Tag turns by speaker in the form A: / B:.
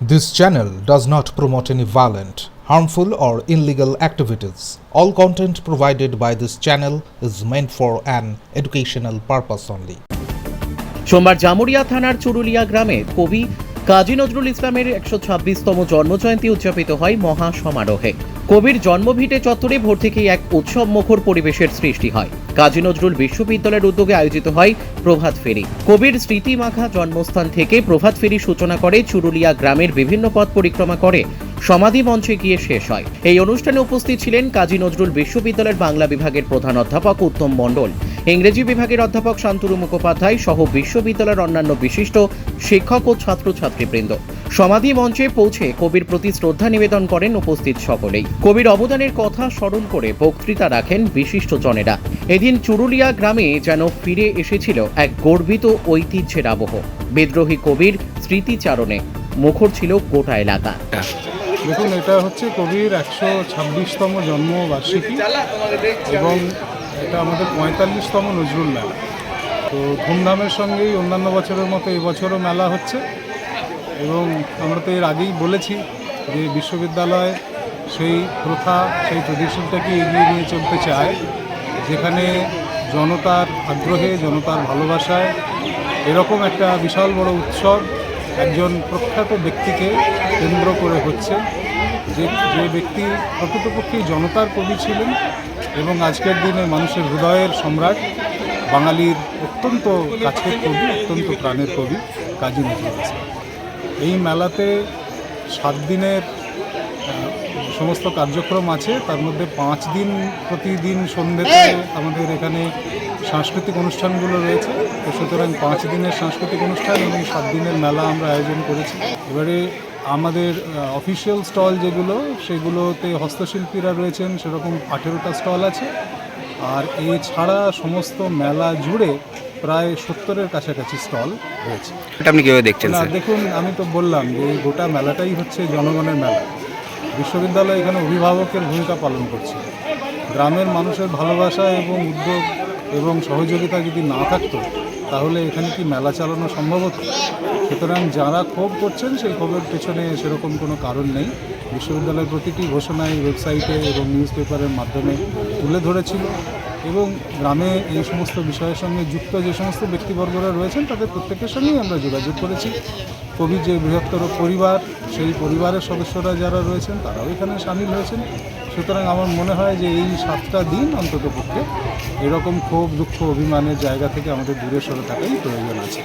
A: This channel does not promote any violent, harmful, or illegal activities. All content provided by this channel is meant for an educational purpose only.
B: সোমবার জামুরিয়া থানার চুরুলিয়া গ্রামে কবি কাজী নজরুল ইসলামের একশো ছাব্বিশতম জন্মজয়ন্তী উদযাপিত হয় মহা সমারোহে কবির জন্মভিটে চত্বরে ভোর থেকেই এক উৎসব মুখর পরিবেশের সৃষ্টি হয়। কাজী নজরুল বিশ্ববিদ্যালয়ের উদ্যোগে আয়োজিত হয় প্রভাত ফেরি। কবির স্মৃতি মাখা জন্মস্থান থেকে প্রভাত ফেরি সূচনা করে চুরুলিয়া গ্রামের বিভিন্ন পথ পরিক্রমা করে সমাধি মঞ্চে গিয়ে শেষ হয়। এই অনুষ্ঠানে উপস্থিত ছিলেন কাজী নজরুল বিশ্ববিদ্যালয়ের বাংলা বিভাগের প্রধান অধ্যাপক উত্তম মণ্ডল। ইংরেজি বিভাগের অধ্যাপক শান্তনু মুখোপাধ্যায় সহ বিশ্ববিদ্যালয়ের অন্যান্য বিশিষ্ট শিক্ষক ও ছাত্রছাত্রীবৃন্দ। সমাধি মঞ্চে পৌঁছে কবির প্রতি শ্রদ্ধা নিবেদন করেন উপস্থিত সকলেই। কবির অবদানের কথা স্মরণ করে বক্তৃতা রাখেন বিশিষ্ট জনেরা। এদিন চুরুলিয়া গ্রামে যেন ফিরে এসেছিল এক গর্বিত ঐতিহ্যের আবহ। বিদ্রোহী কবির স্মৃতিচারণে মুখর ছিল গোটা এলাকা।
C: দেখুন, এটা হচ্ছে কবির একশো ছাব্বিশতম জন্মবার্ষিকী। এবং এটা আমাদের পঁয়তাল্লিশতম নজরুল মেলা। তো ধুমধামের সঙ্গেই অন্যান্য বছরের মতো এবছরও মেলা হচ্ছে এবং আমরা তো এর আগেই বলেছি যে বিশ্ববিদ্যালয় সেই প্রথা, সেই ট্রেডিশনটাকে এগিয়ে নিয়ে চলতে চায়, যেখানে জনতার আগ্রহে, জনতার ভালোবাসায় এরকম একটা বিশাল বড় উৎসব একজন প্রখ্যাত ব্যক্তিকে কেন্দ্র করে হচ্ছে, যে যে ব্যক্তি প্রকৃতপক্ষেই জনতার কবি ছিলেন এবং আজকের দিনে মানুষের হৃদয়ের সম্রাট বাঙালির অত্যন্ত কাছের কবি অত্যন্ত প্রাণের কবি কাজী নজরুল ইসলাম এই মেলাতে সাত দিনের সমস্ত কার্যক্রম আছে। তার মধ্যে পাঁচ দিন প্রতিদিন সন্ধ্যেতে আমাদের এখানে সাংস্কৃতিক অনুষ্ঠানগুলো রয়েছে। তো সুতরাং পাঁচ দিনের সাংস্কৃতিক অনুষ্ঠান এবং সাত দিনের মেলা আমরা আয়োজন করেছি। এবারে আমাদের অফিসিয়াল স্টল যেগুলো সেগুলোতে হস্তশিল্পীরা রয়েছেন সেরকম আঠেরোটা স্টল আছে। আর এছাড়া সমস্ত মেলা জুড়ে প্রায় সত্তরের কাছাকাছি স্টল রয়েছে।
D: এটা আপনি কীভাবে দেখছেন
C: না দেখুন আমি তো বললাম যে এই গোটা মেলাটাই হচ্ছে জনগণের মেলা। বিশ্ববিদ্যালয় এখানে অভিভাবকের ভূমিকা পালন করছে। গ্রামের মানুষের ভালোবাসা এবং উদ্যোগ এবং সহযোগিতা যদি না থাকতো, তাহলে এখানে কি মেলা চালানো সম্ভব হতো? সুতরাং যারা ক্ষোভ করছেন, সেই ক্ষোভের পেছনে সেরকম কোনো কারণ নেই। বিশ্ববিদ্যালয়ের প্রতিটি ঘোষণায় ওয়েবসাইটে এবং নিউজ পেপারের মাধ্যমে তুলে ধরেছিল এবং গ্রামে এই সমস্ত বিষয়ের সঙ্গে যুক্ত যে সমস্ত ব্যক্তিবর্গরা রয়েছেন, তাদের প্রত্যেকের সঙ্গেই আমরা যোগাযোগ করেছি। কবি যে বৃহত্তর পরিবার, সেই পরিবারের সদস্যরা যারা রয়েছেন, তারাও এখানে সামিল হয়েছেন। সুতরাং আমার মনে হয় যে এই সাতটা দিন অন্তত পক্ষে এরকম ক্ষোভ, দুঃখ, অভিমানের জায়গা থেকে আমাদের দূরে সরে থাকাই প্রয়োজন আছে।